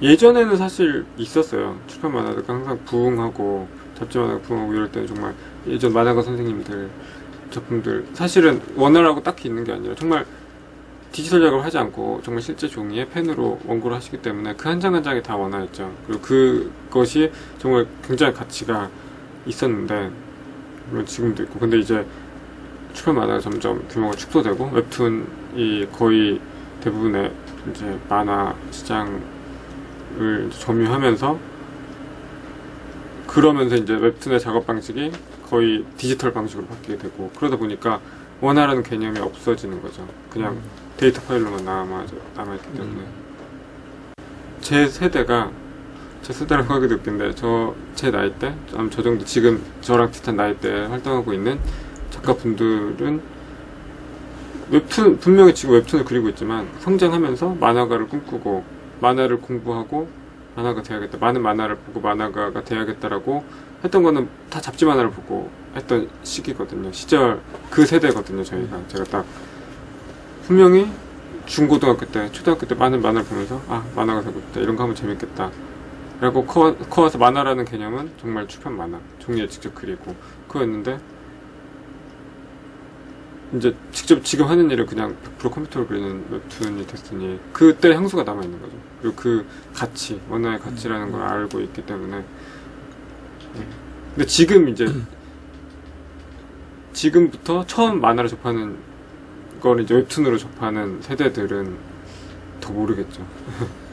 예전에는 사실 있었어요. 출판 만화가 항상 부흥하고 잡지 만화가 부흥하고 이럴 때는 정말 예전 만화가 선생님들 작품들 사실은 원화라고 딱히 있는 게 아니라 정말 디지털 작업을 하지 않고 정말 실제 종이에 펜으로 원고를 하시기 때문에 그 한 장 한 장이 다 원화였죠. 그리고 그것이 정말 굉장히 가치가 있었는데 물론 지금도 있고 근데 이제 출판 만화가 점점 규모가 축소되고 웹툰이 거의 대부분의 이제 만화 시장 을 점유하면서 그러면서 이제 웹툰의 작업 방식이 거의 디지털 방식으로 바뀌게 되고 그러다 보니까 원화라는 개념이 없어지는 거죠. 그냥 데이터 파일로만 남아 남아있기 때문에. 제 세대가 제 세대라고 하기도 웃긴데 저 제 나이 때, 저 정도 지금 저랑 비슷한 나이 때 활동하고 있는 작가분들은 웹툰 분명히 지금 웹툰을 그리고 있지만 성장하면서 만화가를 꿈꾸고 만화를 공부하고 만화가 돼야겠다. 많은 만화를 보고 만화가가 돼야겠다라고 했던 거는 다 잡지 만화를 보고 했던 시기거든요. 시절 그 세대거든요. 저희가 제가 딱 분명히 중고등학교 때, 초등학교 때 많은 만화를 보면서 아 만화가 되고 있다. 이런 거 하면 재밌겠다. 라고 커, 커와서 만화라는 개념은 정말 출판 만화, 종이에 직접 그리고 그거였는데 이제 직접 지금 하는 일을 그냥 100% 컴퓨터로 그리는 웹툰이 됐으니 그때 향수가 남아 있는 거죠. 그리고 그 가치, 원화의 가치라는 걸 알고 있기 때문에. 네. 근데 지금 이제 지금부터 처음 만화를 접하는 걸 이제 웹툰으로 접하는 세대들은 더 모르겠죠.